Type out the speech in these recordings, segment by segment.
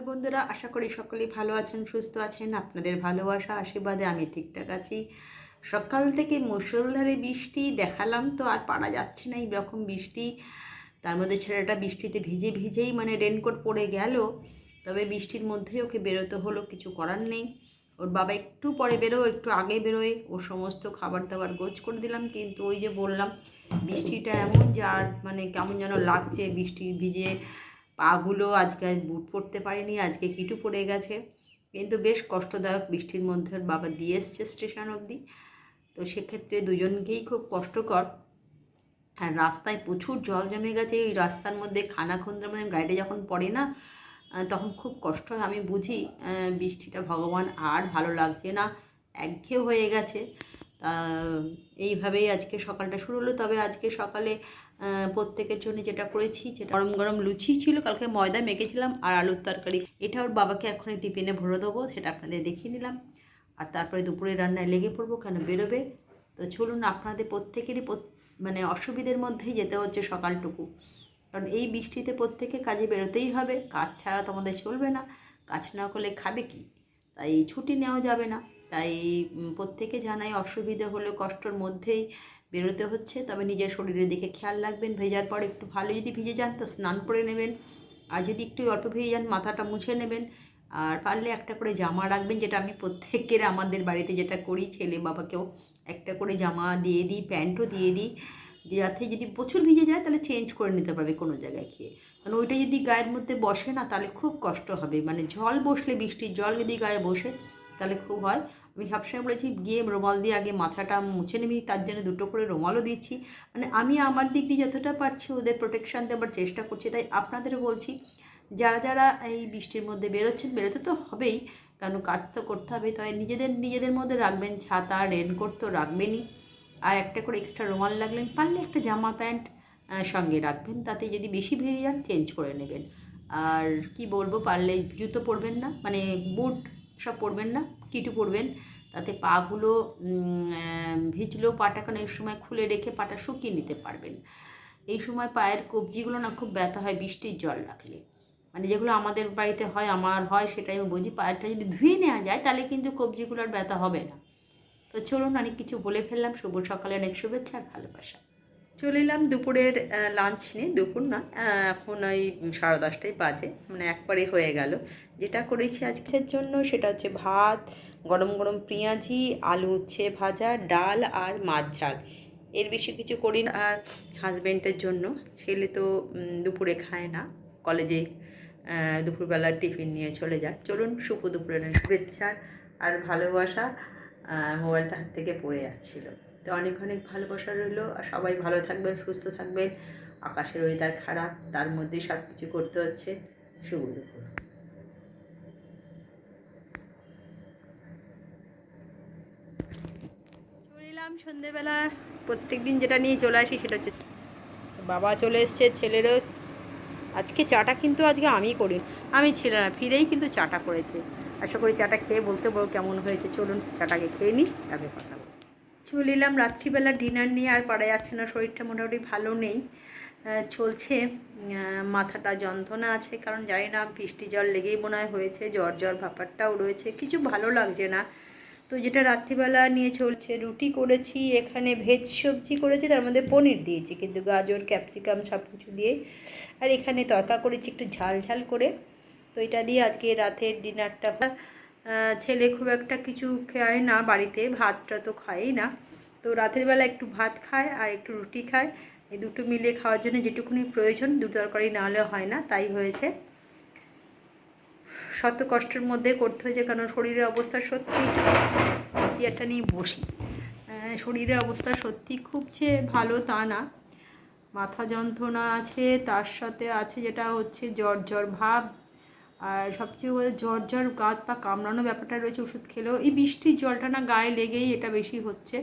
সকাল বন্ধুরা, আশা করি সকলেই ভালো আছেন, সুস্থ আছেন। আপনাদের ভালোবাসা, আশীর্বাদে আমি ঠিকঠাক আছি। সকাল থেকে মুষলধারে বৃষ্টি দেখালাম তো, আর পারা যাচ্ছে না এইরকম বৃষ্টি। তার মধ্যে ছেলেটা বৃষ্টিতে ভিজে ভিজেই মানে রেনকোট পরে গেল। তবে বৃষ্টির মধ্যেই ওকে বেরোতে হলো, কিছু করার নেই। ওর বাবা একটু পরে বেরো একটু আগে বেরোয়। ওর সমস্ত খাবার দাবার গোছ করে দিলাম, কিন্তু ওই যে বললাম, বৃষ্টিটা এমন যে আর মানে কেমন যেন লাগছে, বৃষ্টি ভিজে পাগুলো আজকে বুট পরতে পারিনি, আজকে কিটু পড়ে গেছে। কিন্তু বেশ কষ্টদায়ক বৃষ্টির মধ্যে বাবা দিয়ে এসছে স্টেশন অবধি। তো সেক্ষেত্রে দুজনকেই খুব কষ্টকর। আর রাস্তায় প্রচুর জল জমে গেছে, এই রাস্তার মধ্যে খানা খন্দের মধ্যে গাড়িটা যখন পড়ে না তখন খুব কষ্ট হয়। আমি বুঝি বৃষ্টিটা ভগবান আর ভালো লাগছে না একঘেয়ে হয়ে গেছে। তা, এইভাবেই আজকে সকালটা শুরু হলো। তবে আজকে সকালে প্রত্যেকের জন্য যেটা করেছি যেটা গরম গরম লুচি ছিল, কালকে ময়দা মেখেছিলাম আর আলুর তরকারি। এটা ওর বাবাকে এখনই টিফিনে ভরে দেবো, সেটা আপনাদের দেখিয়ে নিলাম। আর তারপরে দুপুরে রান্নায় লেগে পড়ব, কেন বেরোবে? তো চলুন, আপনাদের প্রত্যেকেরই মানে অসুবিধের মধ্যেই যেতে হচ্ছে সকালটুকু। কারণ এই বৃষ্টিতে প্রত্যেকে কাজে বেরোতেই হবে, কাজ ছাড়া তোমাদের চলবে না। কাজ না করলে খাবে কি? তাই ছুটি নেওয়া যাবে না। তাই প্রত্যেকে জানাই অসুবিধে হলে কষ্টর মধ্যেই বেরোতে হচ্ছে, তবে নিজের শরীরের দিকে খেয়াল রাখবেন। ভেজার পর একটু ভালো যদি ভিজে যান, তো স্নান করে নেবেন। আর যদি একটু অল্প ভিজে যান, মাথাটা মুছে নেবেন। আর পারলে একটা করে জামা রাখবেন, যেটা আমি প্রত্যেকের আমাদের বাড়িতে যেটা করি, ছেলে বাবাকেও একটা করে জামা দিয়ে দিই, প্যান্টও দিয়ে দিই। যাতে যদি প্রচুর ভিজে যায়, তাহলে চেঞ্জ করে নিতে পারবে কোনো জায়গায় খেয়ে কারণ ওইটা যদি গায়ের মধ্যে বসে না, তাহলে খুব কষ্ট হবে। মানে জল বসলে, বৃষ্টির জল যদি গায়ে বসে, তাহলে খুব হয়। আমি সবসময় বলেছি, গিয়ে রুমাল দিয়ে আগে মাথাটা মুছে নিবি, তার জন্য দুটো করে রুমালও দিচ্ছি। মানে আমি আমার দিক দিয়ে যতটা পারছি ওদের প্রোটেকশান দেওয়ার চেষ্টা করছি। তাই আপনাদেরও বলছি, যারা যারা এই বৃষ্টির মধ্যে বেরোচ্ছেন, বেরোতে তো হবেই, কারণ কাজ তো করতে হবে। তাই নিজেদের নিজেদের মধ্যে রাখবেন ছাতা রেনকোট তো রাখবেনই। আর একটা করে এক্সট্রা রুমাল লাগলেন পারলে একটা জামা প্যান্ট সঙ্গে রাখবেন। তাতে যদি বেশি ভেজে যান চেঞ্জ করে নেবেন। আর কি বলব, পারলে জুতো পরবেন না মানে বুট সব পরবেন না। কিটু পরবেন তাতে পাগুলো ভিজলেও পাটা কারণ এই সময় খুলে রেখে পাটা শুকিয়ে নিতে পারবেন। এই সময় পায়ের কবজিগুলো না খুব ব্যথা হয়, বৃষ্টির জল রাখলে মানে যেগুলো আমাদের বাড়িতে হয়, আমার হয়, সেটাই আমি বুঝি পায়েরটা যদি ধুয়ে নেওয়া যায়, তাহলে কিন্তু কবজিগুলোর ব্যথা হবে না। তো চলুন, অনেক কিছু বলে ফেললাম। শুভ সকালে, অনেক শুভেচ্ছা আর ভালোবাসা। চলে এলাম দুপুরের লাঞ্চ নিয়ে। দুপুর না এখন ওই সাড়ে দশটাই বাজে মানে একবারে হয়ে গেল। যেটা করেছি আজকের জন্য সেটা হচ্ছে ভাত গরম গরম পেঁয়াজি আলু উচ্ছে ভাজা ডাল আর মাছ ঝাল। এর বেশি কিছু করি না। আর হাজব্যান্ডের জন্য ছেলে তো দুপুরে খায় না। কলেজে দুপুরবেলা টিফিন নিয়ে চলে যায়। চলুন শুভ দুপুরের শুভেচ্ছা আর ভালোবাসা মোবাইলটা হাত থেকে পড়ে যাচ্ছিল। তো অনেক অনেক ভালোবাসা রইল। আর সবাই ভালো থাকবেন, সুস্থ থাকবেন। আকাশের ওয়েদার খারাপ, তার মধ্যে সব কিছু করতে হচ্ছে। শুভ দুপুর। এলাম সন্ধেবেলা। প্রত্যেক দিন যেটা নিয়ে চলে আসি সেটা হচ্ছে বাবা চলে এসছে, ছেলেরও। আজকে চাটা কিন্তু আজকে আমি করি আমি ছিল না ফিরেই কিন্তু চাটা করেছে। আশা করি চাটা খেয়ে বলতে পারব কেমন হয়েছে। চলুন চাটাকে খেয়ে নিই তারপরে কথা চলে এলাম। রাত্রিবেলা ডিনার নিয়ে আর পারা যাচ্ছে না, শরীরটা মোটামুটি ভালো নেই। চলছে। মাথাটা যন্ত্রণা আছে, কারণ জানি না, বৃষ্টি জল লেগেই মনে হয় হয়েছে জ্বর জ্বর ব্যাপারটাও রয়েছে, কিছু ভালো লাগছে না। তো যেটা রাত্রিবেলা নিয়ে চলছে, রুটি করেছি, এখানে ভেজ সবজি করেছি, তার মধ্যে পনির দিয়েছি, কিন্তু গাজর ক্যাপসিকাম সব কিছু দিয়ে। আর এখানে তরকা করেছি, একটু ঝাল ঝাল করে। তো এটা দিয়ে আজকে রাতের ডিনারটা ছেলে খুব একটা কিছু খায় না, বাড়িতে ভাতটা তো খায়ই না। তো রাতের বেলা একটু ভাত খায় আর একটু রুটি খায়। এই দুটো মিলে খাওয়ার জন্য যেটুকুনি প্রয়োজন দু তরকারি না হলে হয় না, তাই হয়েছে। শত কষ্টের মধ্যে করতে হয়েছে, কারণ শরীরের অবস্থা সত্যি একটা নিয়ে বসি। শরীরের অবস্থা সত্যি খুব যে ভালো তা না। মাথা যন্ত্রণা আছে, তার সাথে আছে যেটা হচ্ছে জ্বর জ্বর ভাব আর সবচেয়ে বড় জ্বর জ্বর, গাত বা কামড়ানো ব্যাপারটা রয়েছে, ওষুধ খেলেও। এই বৃষ্টির জলটা না গায়ে লেগেই এটা বেশি হচ্ছে।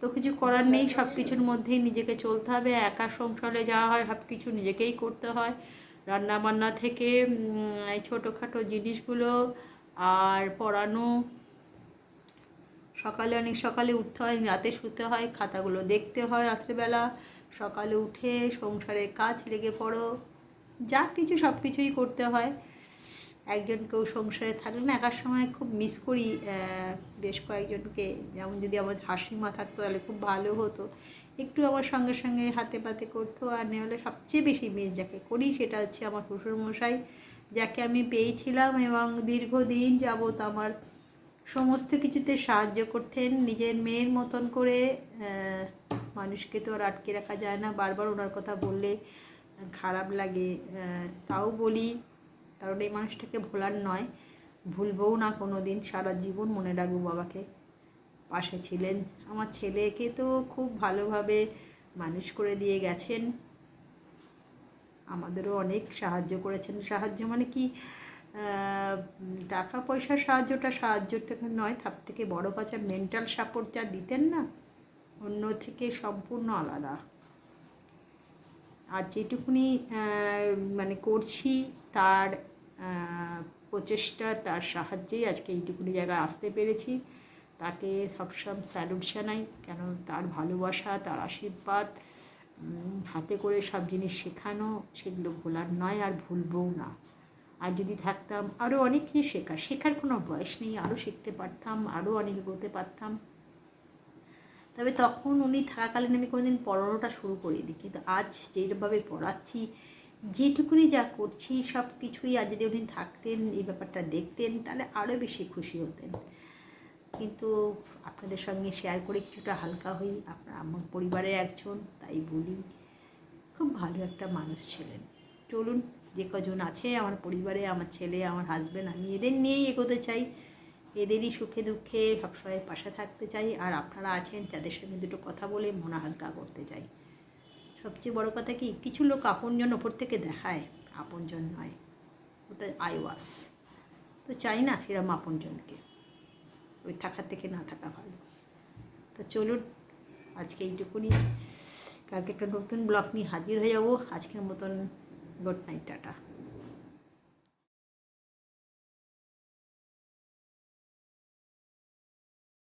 তো কিছু করার নেই সব কিছুর মধ্যেই নিজেকে চলতে হবে, একা সংসারে যাওয়া হয় সব কিছু নিজেকেই করতে হয়। রান্না বান্না থেকে ছোটোখাটো জিনিসগুলো আর পড়ানো। সকালে অনেক সকালে উঠতে হয়, রাতে শুতে হয়, খাতাগুলো দেখতে হয় রাত্রেবেলা। সকালে উঠে সংসারের কাজ লেগে পড়ো, যা কিছু সব কিছুই করতে হয়। একজনকেও সংসারে থাকলে না, একার সময় খুব মিস করি বেশ কয়েকজনকে। যেমন যদি আমার হাসিমা থাকতো, তাহলে খুব ভালো হতো। একটু আমার সঙ্গে সঙ্গে হাতে পাতে করতো, আর নাহলে সবচেয়ে বেশি মিস যাকে করি সেটা হচ্ছে আমার শ্বশুরমশাই, যাকে আমি পেয়েছিলাম এবং দীর্ঘদিন যাবৎ আমার সমস্ত কিছুতে সাহায্য করতেন, নিজের মেয়ের মতন করে। মানুষকে তো আর আটকে রাখা যায় না, বারবার ওনার কথা বললে খারাপ লাগে। তাও বলি কারণ এই মানুষটাকে ভোলার নয়, ভুলবও না কোনো দিন সারা জীবন মনে রাখব বাবাকে। পাশে ছিলেন। আমার ছেলেকে তো খুব ভালোভাবে মানুষ করে দিয়ে গেছেন। আমাদেরও অনেক সাহায্য করেছেন। সাহায্য মানে কি? টাকা পয়সার সাহায্যটা সাহায্য থেকে নয়, তার থেকে বড় কথা মেন্টাল সাপোর্ট যা দিতেন না, অন্য থেকে সম্পূর্ণ আলাদা। আর যেটুকুনি মানে করছি, তার প্রচেষ্টা তার সাহায্যেই আজকে এইটুকুনি জায়গায় আসতে পেরেছি। তাকে সবসময় স্যালুট জানাই, কেন তার ভালোবাসা, তার আশীর্বাদ হাতে করে সব জিনিস শেখানো, সেগুলো ভোলার নয় আর ভুলবও না। আর যদি থাকতাম আরও অনেক কিছু শেখার শেখার কোনো বয়স নেই আরও শিখতে পারতাম আরও অনেক এগোতে পারতাম। তবে তখন উনি থাকাকালীন আমি কোনোদিন পড়ানোটা শুরু করিনি, কিন্তু আজ যেভাবে পড়াচ্ছি যেটুকুনি যা করছি সব কিছুই আজ যদি উনি থাকতেন, এই ব্যাপারটা দেখতেন, তাহলে আরও বেশি খুশি হতেন। কিন্তু আপনাদের সঙ্গে শেয়ার করে কিছুটা হালকা হই। আপনার আমার পরিবারের একজন, তাই বলি, খুব ভালো একটা মানুষ ছিলেন। চলুন, যে কজন আছে, আমার পরিবারে, আমার ছেলে, আমার হাজব্যান্ড আমি এদের নিয়েই এগোতে চাই। এদেরই সুখে দুঃখে সবসময় পাশে থাকতে চাই। আর আপনারা আছেন, যাদের সঙ্গে দুটো কথা বলে মনে হালকা করতে চাই। সবচেয়ে বড় কথা কি, কিছু লোক আপনজন ওপর থেকে দেখায়, আপনজন নয়। ওটা আইওয়াস। তো চাই না সেরকম আপনজনকে। ওই থাকার থেকে না থাকা ভালো। তো চলুন, আজকে এইটুকুনি। কালকে একটা নতুন ব্লগ নিয়ে হাজির হয়ে যাব। আজকের মতন গুড নাইট টাটা।